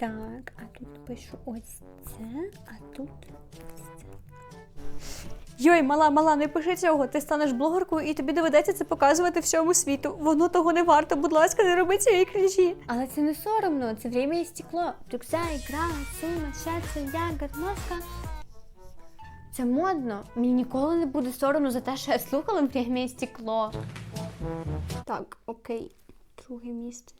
Так, а тут пишу ось це, а тут ось це. Йой, мала, мала, не пиши цього. Ти станеш блогеркою і тобі доведеться це показувати всьому світу. Воно того не варто. Будь ласка, не роби цієї крінжі. Але це не соромно, це время і стекло. Трюкса, ігра, сума, щастя, я, гармошка. Це модно. Мені ніколи не буде соромно за те, що я слухала время і стекло. Так, окей. Друге місце.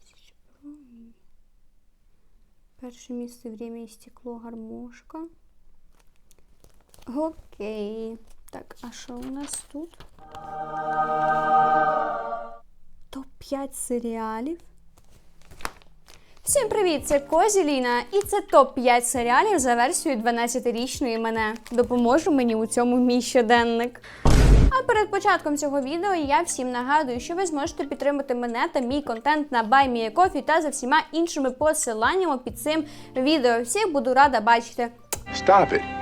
Перше місце время і стекло, гармошка. Окей. Так, а що у нас тут? Топ-5 серіалів. Всім привіт! Це Козі Ліна, і це топ-5 серіалів за версією 12-річної мене. Допоможе мені у цьому мій щоденник. А перед початком цього відео я всім нагадую, що ви зможете підтримати мене та мій контент на BuyMeACoffee та за всіма іншими посиланнями під цим відео. Всіх буду рада бачити. Stop it.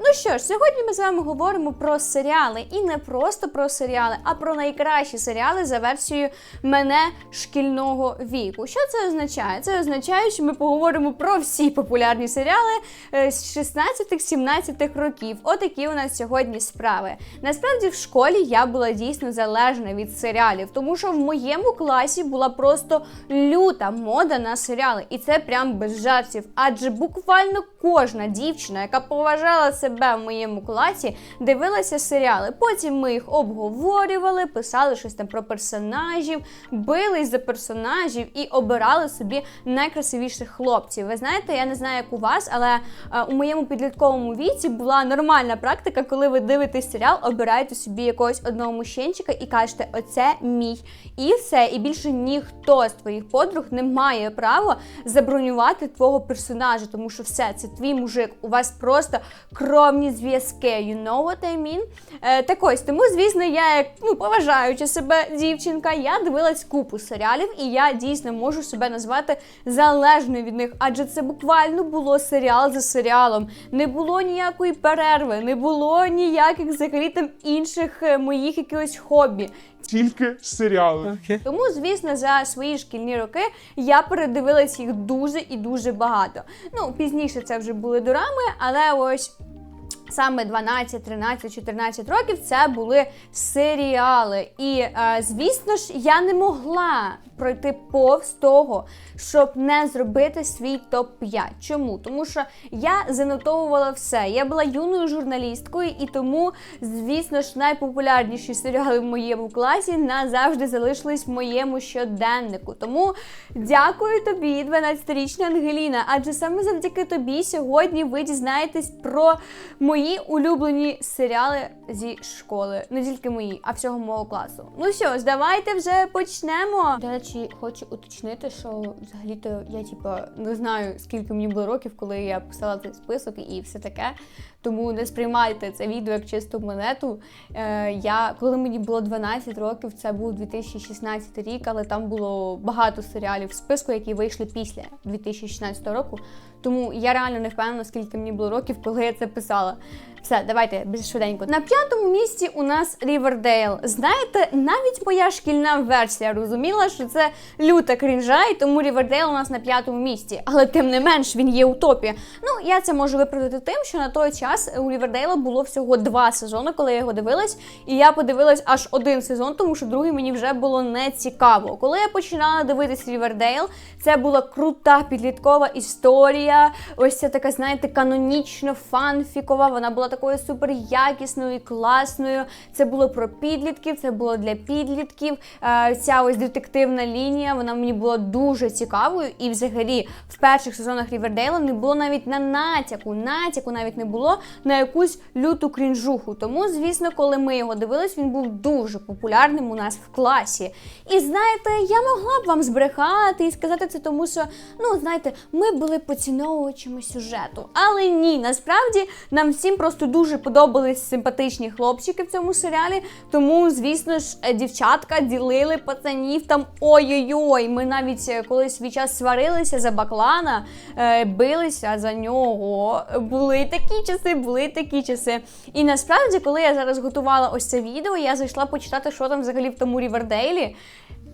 Ну що ж, сьогодні ми з вами говоримо про серіали. І не просто про серіали, а про найкращі серіали за версією мене шкільного віку. Що це означає? Це означає, що ми поговоримо про всі популярні серіали е, з 16-17 років. Отакі у нас сьогодні справи. Насправді в школі я була дійсно залежна від серіалів, тому що в моєму класі була просто люта мода на серіали. І це прям без жартів. Адже буквально кожна дівчина, яка поважала себе в моєму класі, дивилася серіали. Потім ми їх обговорювали, писали щось там про персонажів, бились за персонажів і обирали собі найкрасивіших хлопців. Ви знаєте, я не знаю, як у вас, але е, у моєму підлітковому віці була нормальна практика, коли ви дивитесь серіал, обираєте собі якогось одного мужчинчика і кажете, оце мій. І все, і більше ніхто з твоїх подруг не має права забронювати твого персонажа, тому що все, це твій мужик. У вас просто кровні зв'язки. You know what I mean? Е, так ось, тому, звісно, я, як ну, поважаючи себе дівчинка, я дивилась купу серіалів, і я дійсно можу себе назвати залежною від них, адже це буквально було серіал за серіалом. Не було ніякої перерви, не було ніяких взагалі там інших е, моїх якихось хобі. Тільки серіали. Тому, звісно, за свої шкільні роки я передивилась їх дуже і дуже багато. Ну, пізніше це вже були дорами, але ось. Саме 12, 13, 14 років це були серіали. І е, звісно ж, я не могла пройти повз того, щоб не зробити свій топ-5. Чому? Тому що я занотовувала все. Я була юною журналісткою, і тому, звісно ж, найпопулярніші серіали в моєму класі назавжди залишились в моєму щоденнику. Тому дякую тобі, 12-річна Ангеліна. Адже саме завдяки тобі сьогодні ви дізнаєтесь про мої улюблені серіали зі школи. Не тільки мої, а всього мого класу. Ну що ж, давайте вже почнемо. До речі, хочу уточнити, що взагалі-то я типа не знаю, скільки мені було років, коли я писала цей список і все таке. Тому не сприймайте це відео як чисту монету. Е, я, коли мені було 12 років, це був 2016 рік, але там було багато серіалів в списку, які вийшли після 2016 року. Тому я реально не впевнена, скільки мені було років, коли я це писала. Все, давайте більш швиденько. На п'ятому місці у нас Рівердейл. Знаєте, навіть моя шкільна версія розуміла, що це люта крінжа, і тому Рівердейл у нас на п'ятому місці. Але тим не менш він є у топі. Ну, я це можу виправдати тим, що на той час у Рівердейла було всього два сезони, коли я його дивилась, і я подивилась аж один сезон, тому що другий мені вже було не цікаво. Коли я починала дивитись Рівердейл, це була крута підліткова історія. Ось ця така, знаєте, канонічно фанфікова. Вона була такою супер якісною і класною. Це було про підлітків, це було для підлітків. Е, Ця ось детективна лінія, вона мені була дуже цікавою. І взагалі в перших сезонах Рівердейла не було навіть на натяку, натяку навіть не було на якусь люту крінжуху. Тому, звісно, коли ми його дивились, він був дуже популярним у нас в класі. І знаєте, я могла б вам збрехати і сказати це, тому що, ну знаєте, ми були поціновувачами сюжету. Але ні, насправді нам всім просто дуже подобались симпатичні хлопчики в цьому серіалі. Тому, звісно ж, е, дівчатка ділили пацанів там ой-ой-ой. Ми навіть е, колись свій час сварилися за Баклана, е, билися за нього. Були такі часи, були такі часи. І насправді, коли я зараз готувала ось це відео, я зайшла почитати, що там взагалі в тому Рівердейлі.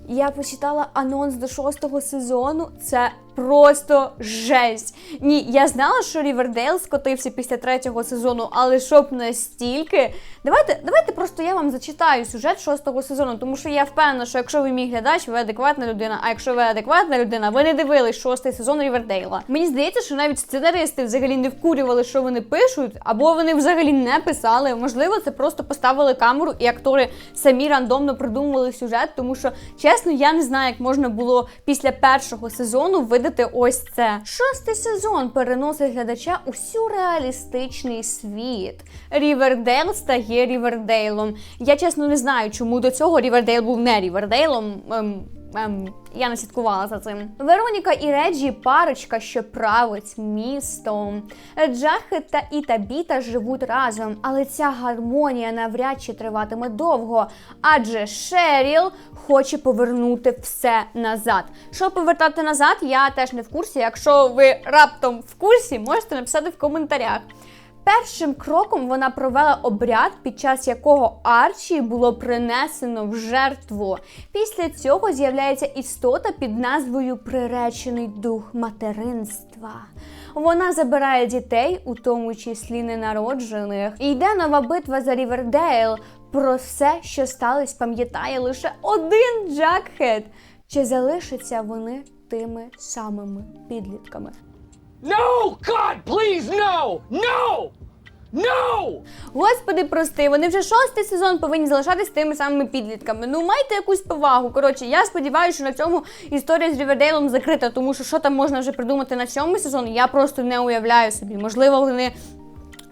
Я почитала анонс до шостого сезону. Це просто жесть. Ні, я знала, що Рівердейл скотився після третього сезону, але щоб настільки. Давайте, давайте просто я вам зачитаю сюжет шостого сезону, тому що я впевнена, що якщо ви мій глядач, ви адекватна людина. А якщо ви адекватна людина, ви не дивились шостий сезон Рівердейла. Мені здається, що навіть сценаристи взагалі не вкурювали, що вони пишуть, або вони взагалі не писали. Можливо, це просто поставили камеру, і актори самі рандомно придумували сюжет, тому що чесно, я не знаю, як можна було після першого сезону видати ось це. Шостий сезон переносить глядача у сюрреалістичний світ. Рівердейл стає Рівердейлом. Я чесно не знаю, чому до цього Рівердейл був не Рівердейлом. Ем, ем, я не слідкувала за цим. Вероніка і Реджі парочка, що править містом. Джахи та і Табіта живуть разом, але ця гармонія навряд чи триватиме довго. Адже Шеріл хоче повернути все назад. Що повертати назад, я теж не в курсі. Якщо ви раптом в курсі, можете написати в коментарях. Першим кроком вона провела обряд, під час якого Арчі було принесено в жертву. Після цього з'являється істота під назвою Приречений дух материнства. Вона забирає дітей, у тому числі ненароджених. Йде нова битва за Рівердейл. Про все, що сталося, пам'ятає лише один Джакхед. Чи залишаться вони тими самими підлітками? No! God, please, no! No! No! Господи, прости, вони вже шостий сезон повинні залишатись тими самими підлітками. Ну майте якусь повагу. Коротше, я сподіваюся, що на цьому історія з Рівердейлом закрита, тому що що там можна вже придумати на сьомий сезоні, я просто не уявляю собі. Можливо, вони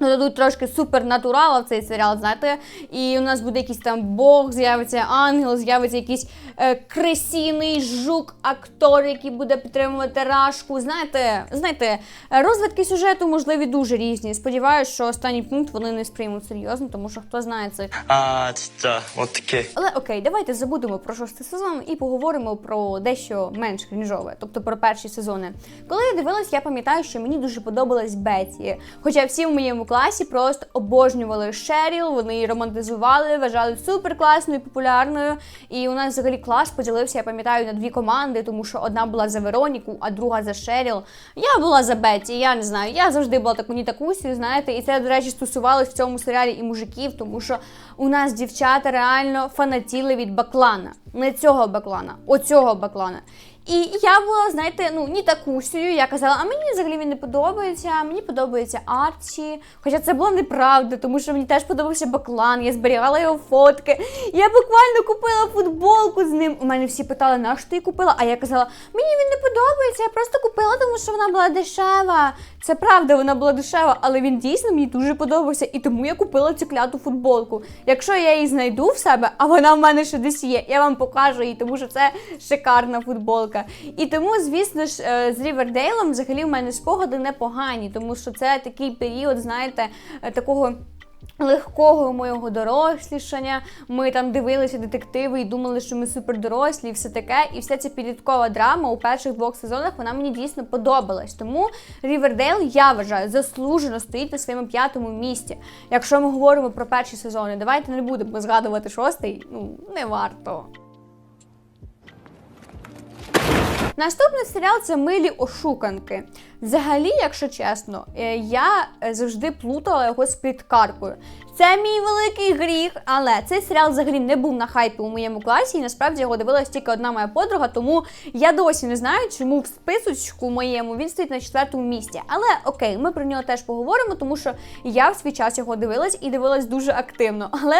ну, Дадуть трошки супернатурала в цей серіал, знаєте, і у нас буде якийсь там Бог, з'явиться ангел, з'явиться якийсь е, кресійний жук-актор, який буде підтримувати рашку. Знаєте, знаєте, розвитки сюжету можливі дуже різні. Сподіваюся, що останній пункт вони не сприймуть серйозно, тому що хто знає це. А, та, от таке. Але окей, давайте забудемо про шостий сезон і поговоримо про дещо менш крінжове, тобто про перші сезони. Коли я дивилась, я пам'ятаю, що мені дуже подобалась Беті. хоча всі в моєму класі просто обожнювали Шеріл, вони її романтизували, вважали супер класною, популярною. І у нас взагалі клас поділився, я пам'ятаю, на дві команди, тому що одна була за Вероніку, а друга за Шеріл. Я була за Беті, я не знаю. Я завжди була таку ні такусію, знаєте, і це, до речі, стосувалось в цьому серіалі і мужиків, тому що у нас дівчата реально фанатіли від баклана. Не цього баклана, оцього баклана. І я була, знаєте, ну ні такусію. Я казала, а мені взагалі він не подобається, мені подобається Арчі. Хоча це була неправда, тому що мені теж подобався баклан, я зберігала його фотки. Я буквально купила футболку з ним. У мене всі питали, на що ти купила? А я казала, мені він не подобається, я просто купила, тому що вона була дешева. Це правда, вона була дешева, але він дійсно мені дуже подобався, і тому я купила цю кляту футболку. Якщо я її знайду в себе, а вона в мене ще десь є, я вам покажу її, тому що це шикарна футболка. І тому, звісно ж, е, з Рівердейлом взагалі в мене спогади непогані, тому що це такий період, знаєте, е, такого. Легкого моєго дорослішання. Ми там дивилися детективи і думали, що ми супердорослі, і все таке. І вся ця підліткова драма у перших двох сезонах вона мені дійсно подобалась. Тому Рівердейл, я вважаю, заслужено стоїть на своєму п'ятому місці. Якщо ми говоримо про перші сезони, давайте не будемо згадувати шостий. Ну не варто. Наступний серіал це милі ошуканки. Взагалі, якщо чесно, е, я е, завжди плутала його з пліткаркою. Це мій великий гріх, але цей серіал взагалі не був на хайпі у моєму класі, і насправді його дивилась тільки одна моя подруга, тому я досі не знаю, чому в списочку моєму він стоїть на четвертому місці. Але окей, ми про нього теж поговоримо, тому що я в свій час його дивилась і дивилась дуже активно. Але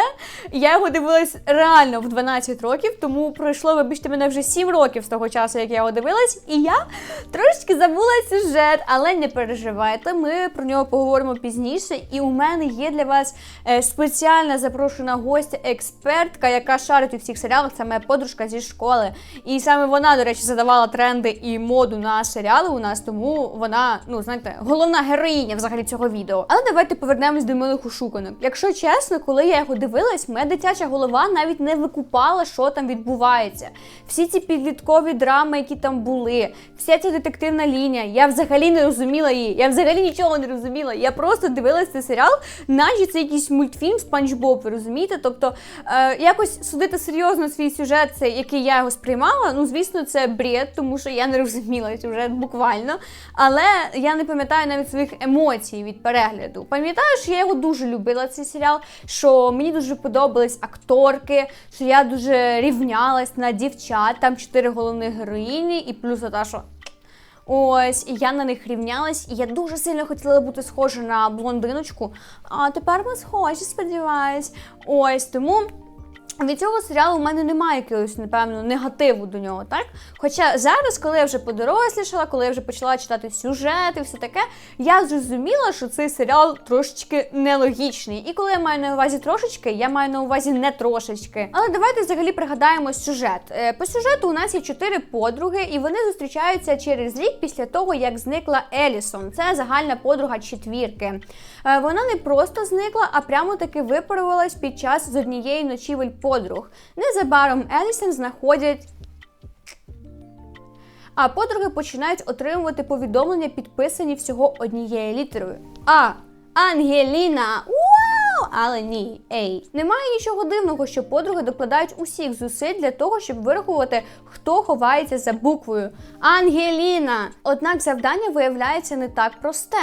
я його дивилась реально в 12 років, тому пройшло, вибачте мене, вже 7 років з того часу, як я його дивилась, і я трошечки забула сюжет, але не переживайте, ми про нього поговоримо пізніше. І у мене є для вас спеціальна запрошена гостя, експертка, яка шарить у всіх серіалах. Це моя подружка зі школи. І саме вона, до речі, задавала тренди і моду на серіали у нас, тому вона, ну знаєте, головна героїня взагалі цього відео. Але давайте повернемось до милих ушуканок. Якщо чесно, коли я його дивилась, моя дитяча голова навіть не викупала, що там відбувається. Всі ці підліткові драми, які там були, вся ця детективна лінія, я взагалі не розуміла її. Я взагалі нічого не розуміла. Я просто дивилася цей серіал, наче це якийсь мультфільм Спанч Боб, ви розумієте? Тобто е, якось судити серйозно свій сюжет, це який я його сприймала. Ну, звісно, це бред, тому що я не розуміла сюжет буквально. Але я не пам'ятаю навіть своїх емоцій від перегляду. Пам'ятаю, що я його дуже любила, цей серіал, що мені дуже подобались акторки, що я дуже рівнялась на дівчат. Там чотири головних героїні, і плюс ота, що Ось, і я на них рівнялась, і я дуже сильно хотіла бути схожа на блондиночку. А тепер ми схожі, сподіваюсь. Ось тому. Від цього серіалу в мене немає якогось, напевно, негативу до нього, так? Хоча зараз, коли я вже подорослішала, коли я вже почала читати сюжет і все таке, я зрозуміла, що цей серіал трошечки нелогічний. І коли я маю на увазі трошечки, я маю на увазі не трошечки. Але давайте взагалі пригадаємо сюжет. Е, По сюжету у нас є чотири подруги, і вони зустрічаються через рік після того, як зникла Елісон. Це загальна подруга четвірки. Е, Вона не просто зникла, а прямо таки випарувалась під час з однієї ночівель подруг. Незабаром Елісон знаходять. А подруги починають отримувати повідомлення, підписані всього однією літерою. А. Ангеліна! Але ні, ей. Немає нічого дивного, що подруги докладають усіх зусиль для того, щоб вирахувати, хто ховається за буквою Ангеліна. Однак завдання виявляється не так просте.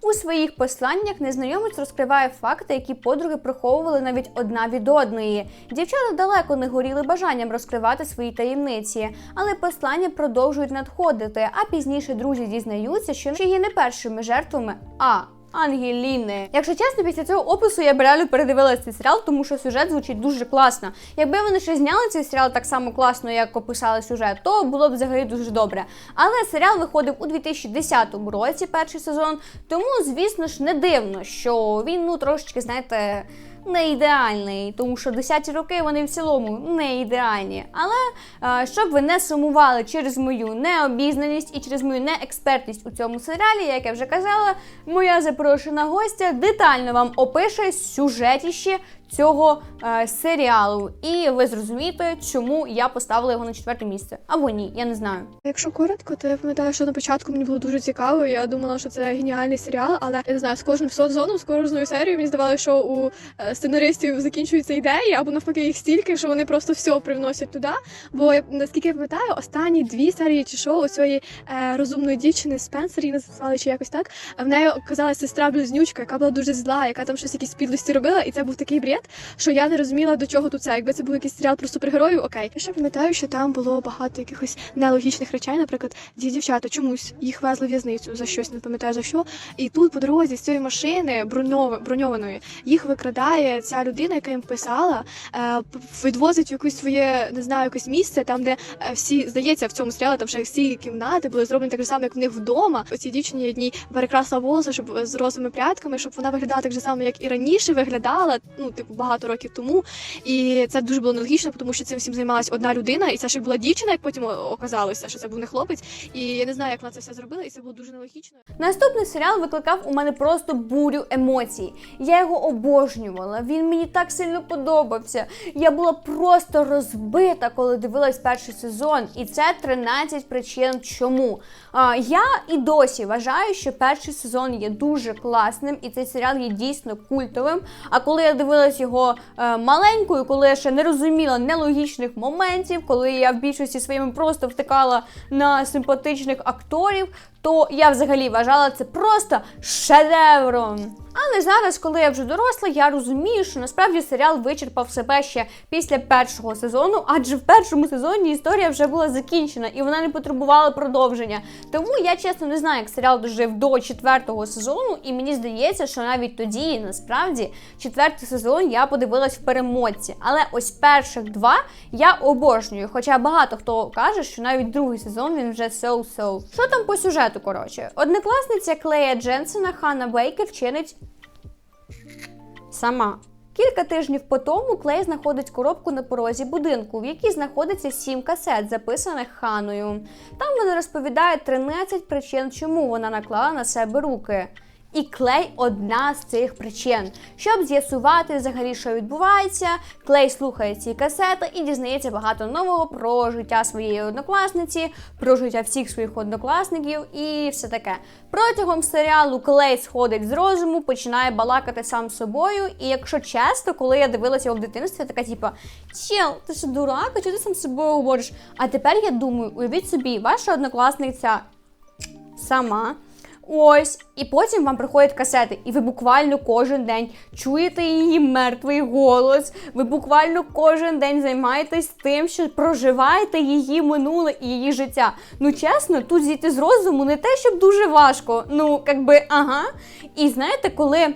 У своїх посланнях незнайомець розкриває факти, які подруги приховували навіть одна від одної. Дівчата далеко не горіли бажанням розкривати свої таємниці, але послання продовжують надходити. А пізніше друзі дізнаються, що є не першими жертвами, а Ангеліни. Якщо чесно, після цього опису я б реально передивилася цей серіал, тому що сюжет звучить дуже класно. Якби вони ще зняли цей серіал так само класно, як описали сюжет, то було б взагалі дуже добре. Але серіал виходив у 2010 році, перший сезон, тому, звісно ж, не дивно, що він ну трошечки, знаєте. Не ідеальний, тому що 10 роки вони в цілому не ідеальні. Але е, щоб ви не сумували через мою необізнаність і через мою неекспертність у цьому серіалі, як я вже казала, моя запрошена гостя детально вам опише сюжетіще цього е, серіалу. І ви зрозумієте, чому я поставила його на четверте місце. Або ні, я не знаю. Якщо коротко, то я пам'ятаю, що на початку мені було дуже цікаво. Я думала, що це геніальний серіал, але я не знаю, з кожним сезоном, з кожною серією мені здавалося, що у е, сценаристів закінчуються ідеї, або навпаки їх стільки, що вони просто все привносять туди. Бо наскільки я пам'ятаю, останні дві серії чи шоу цієї е, розумної дівчини Спенсер її назвали чи якось так. В неї оказалася сестра близнючка, яка була дуже зла, яка там щось якісь підлості робила, і це був такий бред, що я не розуміла до чого тут це. Якби це був якийсь серіал про супергероїв, окей. Я ще пам'ятаю, що там було багато якихось нелогічних речей. Наприклад, ді дівчата чомусь їх везли в в'язницю за щось, не пам'ятаю за що. І тут по дорозі з цієї машини броньов- броньованої їх викрадає ця людина, яка їм писала, е, відвозить якусь своє не знаю, якесь місце, там де е, всі здається в цьому серіалі, там вже всі кімнати були зроблені так само, як в них вдома. Оцій дівчині одній перекрасила волоси, щоб з розовими прядками, щоб вона виглядала так же само, як і раніше виглядала, ну типу багато років тому. І це дуже було нелогічно, тому що цим всім займалась одна людина, і це ще була дівчина, як потім оказалося, що це був не хлопець. І я не знаю, як вона це все зробила, і це було дуже нелогічно. Наступний серіал викликав у мене просто бурю емоцій. Я його обожнювала. Він мені так сильно подобався. Я була просто розбита, коли дивилась перший сезон. І це 13 причин чому. А, я і досі вважаю, що перший сезон є дуже класним, і цей серіал є дійсно культовим. А коли я дивилась його е, маленькою, коли я ще не розуміла нелогічних моментів, коли я в більшості своїми просто втикала на симпатичних акторів, то я взагалі вважала це просто шедевром. Але зараз, коли я вже доросла, я розумію, що насправді серіал вичерпав себе ще після першого сезону, адже в першому сезоні історія вже була закінчена і вона не потребувала продовження. Тому я чесно не знаю, як серіал дожив до четвертого сезону, і мені здається, що навіть тоді, насправді, четвертий сезон я подивилась в перемотці. Але ось перших два я обожнюю. Хоча багато хто каже, що навіть другий сезон він вже so-so. Що там по сюжету, коротше? Однокласниця Клея Дженсена Ханна Бейкер вчинить сама. Кілька тижнів по тому Клей знаходить коробку на порозі будинку, в якій знаходиться сім касет, записаних Ханою. Там вона розповідає 13 причин, чому вона наклала на себе руки. І клей одна з цих причин. Щоб з'ясувати взагалі, що відбувається, клей слухає ці касети і дізнається багато нового про життя своєї однокласниці, про життя всіх своїх однокласників і все таке. Протягом серіалу клей сходить з розуму, починає балакати сам собою. І якщо чесно, коли я дивилася його в дитинстві, така типа Чел, ти що дурак, а чого ти сам з собою говориш? А тепер я думаю, уявіть собі, ваша однокласниця сама. Ось, і потім вам приходять касети, і ви буквально кожен день чуєте її мертвий голос. Ви буквально кожен день займаєтесь тим, що проживаєте її минуле і її життя. Ну чесно, тут зійти з розуму не те, щоб дуже важко. Ну, якби, ага. І знаєте, коли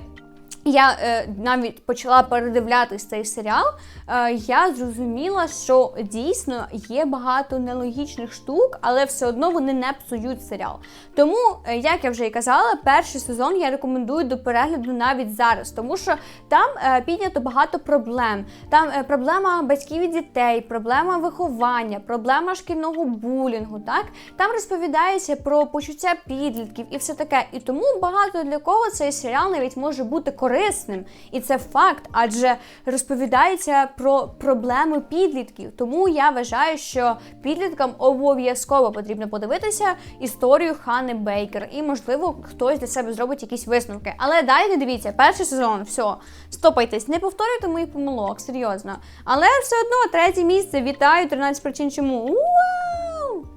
я е, навіть почала передивлятись цей серіал, е, я зрозуміла, що дійсно є багато нелогічних штук, але все одно вони не псують серіал. Тому, е, як я вже і казала, перший сезон я рекомендую до перегляду навіть зараз, тому що там е, піднято багато проблем. Там е, проблема батьків і дітей, проблема виховання, проблема шкільного булінгу. Так там розповідається про почуття підлітків і все таке. І тому багато для кого цей серіал навіть може бути корисним, і це факт, адже розповідається про проблеми підлітків. Тому я вважаю, що підліткам обов'язково потрібно подивитися історію Хани Бейкер, і можливо хтось для себе зробить якісь висновки. Але далі не дивіться, перший сезон, все, стопайтесь, не повторюйте моїх помилок, серйозно. Але все одно третє місце. Вітаю 13 причин чому. Вау!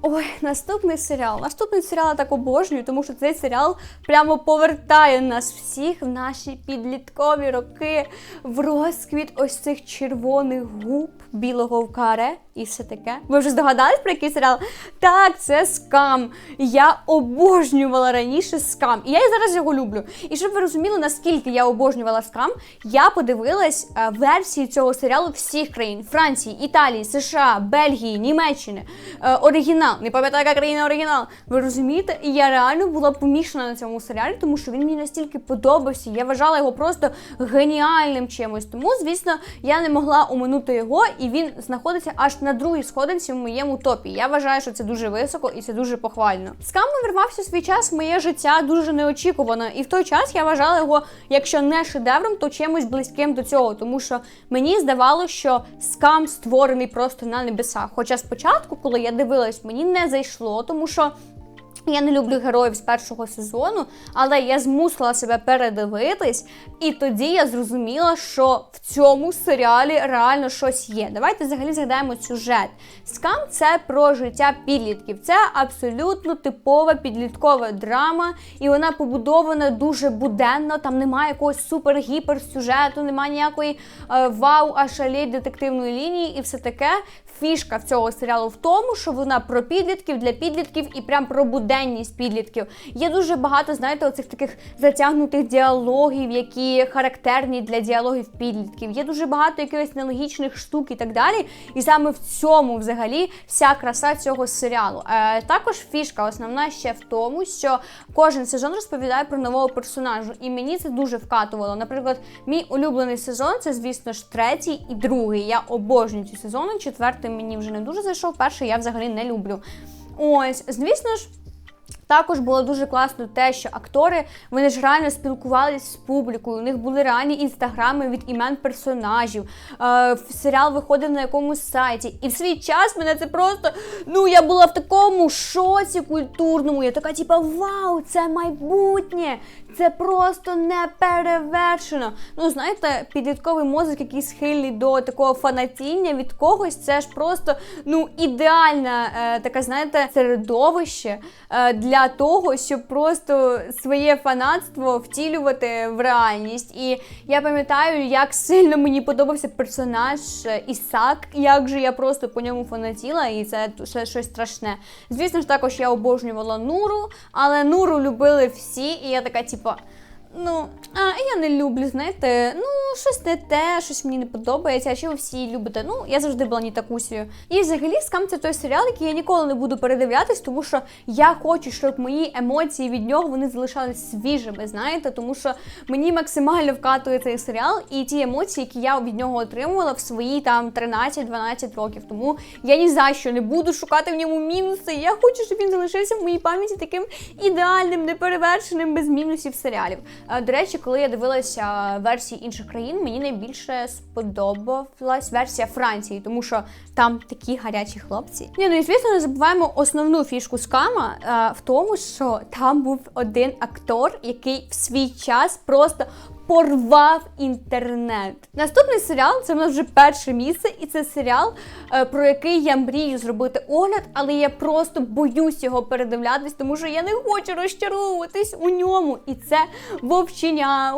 Ой, наступний серіал. Наступний серіал я так обожнюю, тому що цей серіал прямо повертає нас всіх в наші підліткові роки, в розквіт ось цих червоних губ, білого в каре і все таке. Ви вже здогадались про який серіал? Так, це скам. Я обожнювала раніше скам. І я і зараз його люблю. І щоб ви розуміли, наскільки я обожнювала скам, я подивилась е, версії цього серіалу всіх країн: Франції, Італії, США, Бельгії, Німеччини, е, оригінал. Не пам'ятаю, яка країна оригінал. Ви розумієте? І я реально була помішана на цьому серіалі, тому що він мені настільки подобався. Я вважала його просто геніальним чимось. Тому, звісно, я не могла оминути його, і він знаходиться аж на другій сходинці в моєму топі. Я вважаю, що це дуже високо і це дуже похвально. Скам увірвався в свій час в моє життя дуже неочікувано, і в той час я вважала його, якщо не шедевром, то чимось близьким до цього, тому що мені здавалося, що скам створений просто на небесах. Хоча спочатку, коли я дивилась, мені не зайшло, тому що. Я не люблю героїв з першого сезону, але я змусила себе передивитись, і тоді я зрозуміла, що в цьому серіалі реально щось є. Давайте взагалі згадаємо сюжет. Скам це про життя підлітків. Це абсолютно типова підліткова драма, і вона побудована дуже буденно. Там немає якогось супер-гіпер сюжету, немає ніякої е, вау, ашалей детективної лінії, і все таке. Фішка в цього серіалу в тому, що вона про підлітків для підлітків і прям про буденність підлітків. Є дуже багато, знаєте, оцих таких затягнутих діалогів, які характерні для діалогів підлітків. Є дуже багато якихось нелогічних штук і так далі. І саме в цьому взагалі вся краса цього серіалу. Е, також фішка основна ще в тому, що кожен сезон розповідає про нового персонажу, і мені це дуже вкатувало. Наприклад, мій улюблений сезон це, звісно ж, третій і другий. Я обожнюю ці сезони. Четвертий мені вже не дуже зайшов. Перший я взагалі не люблю. Ось, звісно ж. Також було дуже класно те, що актори вони ж реально спілкувалися з публікою. У них були реальні інстаграми від імен персонажів. Е, серіал виходив на якомусь сайті. І в свій час мене це просто. Ну я була в такому шоці культурному. Я така, типа, вау, це майбутнє! Це просто неперевершено. Ну, знаєте, підлітковий мозок, який схильний до такого фанатіння від когось, це ж просто ну ідеальне е, таке, знаєте, середовище е, для того, щоб просто своє фанатство втілювати в реальність. І я пам'ятаю, як сильно мені подобався персонаж е, Ісак, як же я просто по ньому фанатіла, і це ще щось страшне. Звісно ж, також я обожнювала Нуру, але Нуру любили всі, і я така, типа. Ну, а, я не люблю, знаєте, ну, щось не те, щось мені не подобається, а що ви всі любите. Ну, я завжди була Нітакусією. І взагалі скам це той серіал, який я ніколи не буду передивлятись, тому що я хочу, щоб мої емоції від нього вони залишались свіжими, знаєте, тому що мені максимально вкатує цей серіал і ті емоції, які я від нього отримувала в свої там 13-12 років. Тому я ні за що не буду шукати в ньому мінуси. Я хочу, щоб він залишився в моїй пам'яті таким ідеальним, неперевершеним, без мінусів серіалів. Е, До речі, коли я дивилася версії інших країн, мені найбільше сподобалась версія Франції, тому що там такі гарячі хлопці. Ні, ну і звісно, не забуваємо основну фішку скама е, в тому, що там був один актор, який в свій час просто. Порвав інтернет. Наступний серіал це в нас вже перше місце, і це серіал, е, про який я мрію зробити огляд, але я просто боюсь його передивлятись, тому що я не хочу розчаровуватись у ньому. І це вовчення.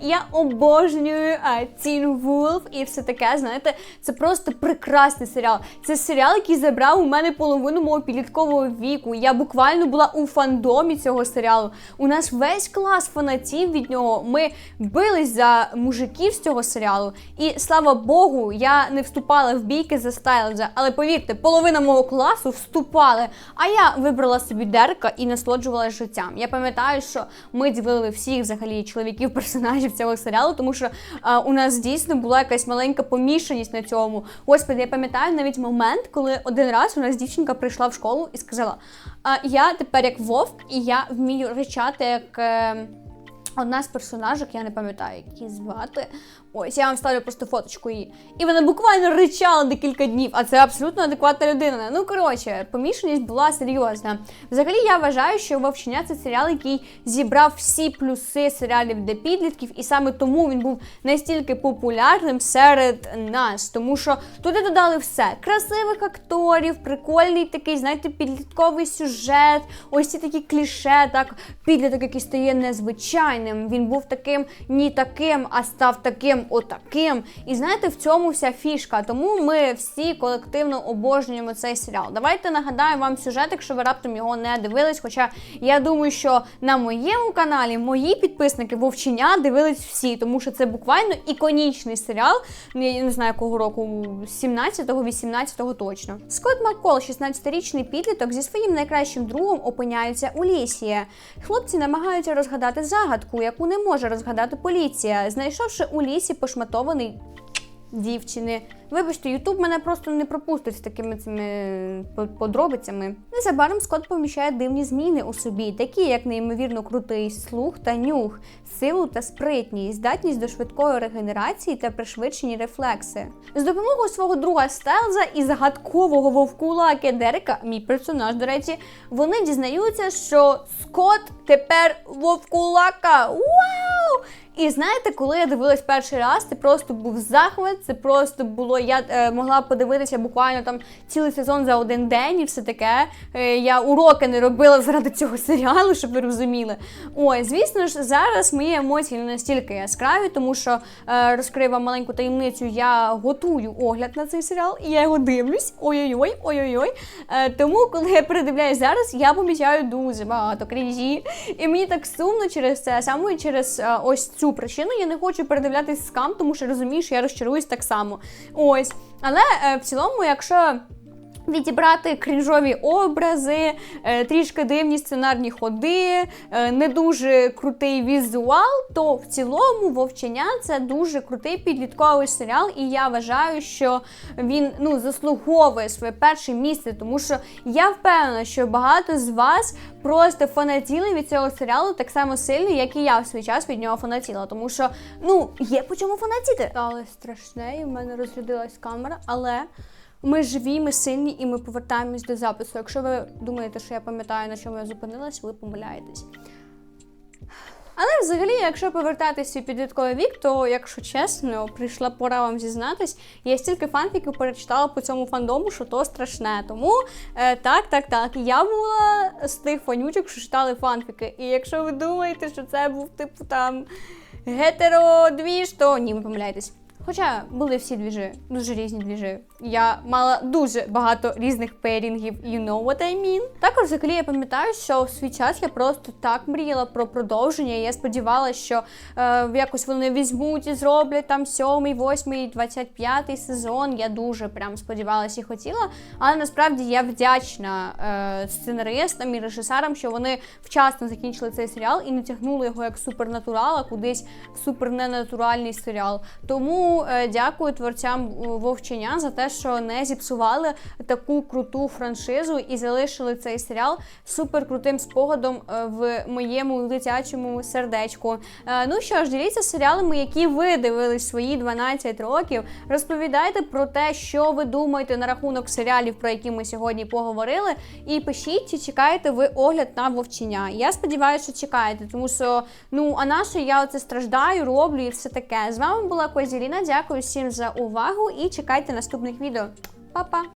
Я обожнюю Тін Вулф і все таке. Знаєте, це просто прекрасний серіал. Це серіал, який забрав у мене половину мого підліткового віку. Я буквально була у фандомі цього серіалу. У нас весь клас фанатів від нього. Ми бились за мужиків з цього серіалу. І слава Богу, я не вступала в бійки за Стайлза. Але повірте, половина мого класу вступали. А я вибрала собі Дерека і насолоджувалася життям. Я пам'ятаю, що ми ділили всіх взагалі чоловіків персонажів цього серіалу, тому що а, у нас дійсно була якась маленька помішаність на цьому. Господи, я пам'ятаю навіть момент, коли один раз у нас дівчинка прийшла в школу і сказала: а, я тепер як вовк, і я вмію речати як. Е, Одна з персонажок, я не пам'ятаю, які звати. Ось я вам ставлю просто фоточку її. І вона буквально ричала декілька днів, а це абсолютно адекватна людина. Ну коротше, помішаність була серйозна. Взагалі, я вважаю, що вовчення це серіал, який зібрав всі плюси серіалів для підлітків, і саме тому він був настільки популярним серед нас. Тому що туди додали все: красивих акторів, прикольний такий, знаєте, підлітковий сюжет, ось ці такі кліше, так підліток, який стає незвичайним. Він був таким ні таким, а став таким отаким. І знаєте, в цьому вся фішка. Тому ми всі колективно обожнюємо цей серіал. Давайте нагадаю вам сюжет, якщо ви раптом його не дивились. Хоча я думаю, що на моєму каналі мої підписники вовчення дивились всі, тому що це буквально іконічний серіал. Ну, Я не знаю, якого року 17-го, 18-го точно. Скотт Маккол, 16-річний підліток, зі своїм найкращим другом опиняється у лісі. Хлопці намагаються розгадати загадку, яку не може розгадати поліція, знайшовши у лісі пошматований дівчини. Вибачте, Ютуб мене просто не пропустить з такими цими подробицями. Незабаром Скотт помічає дивні зміни у собі, такі як неймовірно крутий слух та нюх, силу та спритність, здатність до швидкої регенерації та пришвидшені рефлекси. З допомогою свого друга Стелза і загадкового вовкулаки Дерека, мій персонаж, до речі, вони дізнаються, що Скотт тепер вовкулака. Вау! І знаєте, коли я дивилась перший раз, це просто був захват, це просто було. Я е, могла подивитися буквально там цілий сезон за один день і все таке. Е, я уроки не робила заради цього серіалу, щоб ви розуміли. Ой, звісно ж, зараз мої емоції не настільки яскраві, тому що е, розкрию вам маленьку таємницю. Я готую огляд на цей серіал, і я його дивлюсь. Ой-ой-ой, ой-ой-ой. Е, тому, коли я передивляюсь зараз, я помічаю дуже багато крінжі. І мені так сумно через це, саме через е, ось цю причину я не хочу передивлятись скам, тому що розумію, що я розчаруюсь так само. Ось. Але е, в цілому, якщо. Відібрати крінжові образи, е, трішки дивні сценарні ходи, е, не дуже крутий візуал, то в цілому вовчення це дуже крутий підлітковий серіал, і я вважаю, що він ну заслуговує своє перше місце, тому що я впевнена, що багато з вас просто фанатіли від цього серіалу так само сильно, як і я в свій час від нього фанатіла. Тому що ну є по чому фанатіти. Але страшне, і в мене розрядилась камера, але. Ми живі, ми сильні і ми повертаємось до запису. Якщо ви думаєте, що я пам'ятаю, на чому я зупинилась, ви помиляєтесь. Але взагалі, якщо повертатись у підлітковий вік, то, якщо чесно, прийшла пора вам зізнатись, я стільки фанфіків перечитала по цьому фандому, що то страшне. Тому е, так, так, так. Я була з тих фанючок, що читали фанфіки. І якщо ви думаєте, що це був типу там гетеродвіж, то ні, ви помиляєтесь. Хоча були всі двіжі, дуже різні двіжі. Я мала дуже багато різних пейрінгів, you know what I mean. Також взагалі я пам'ятаю, що в свій час я просто так мріяла про продовження. і Я сподівалася, що е, якось вони візьмуть і зроблять там сьомий, восьмий, двадцять п'ятий сезон. Я дуже прям сподівалася і хотіла. Але насправді я вдячна е, сценаристам і режисерам, що вони вчасно закінчили цей серіал і не тягнули його як супернатурала кудись в суперненатуральний серіал. Тому е, дякую творцям е, Вовчення за те, що не зіпсували таку круту франшизу і залишили цей серіал суперкрутим спогадом е, в моєму дитячому сердечку. Е, ну що ж, діліться серіалами, які ви дивились свої 12 років. Розповідайте про те, що ви думаєте на рахунок серіалів, про які ми сьогодні поговорили. І пишіть, чи чекаєте ви огляд на вовчення. Я сподіваюся, що чекаєте, тому що ну а на що я оце страждаю, роблю і все таке. З вами була Козіріна. Дякую всім за увагу і чекайте наступних відео. Па-па!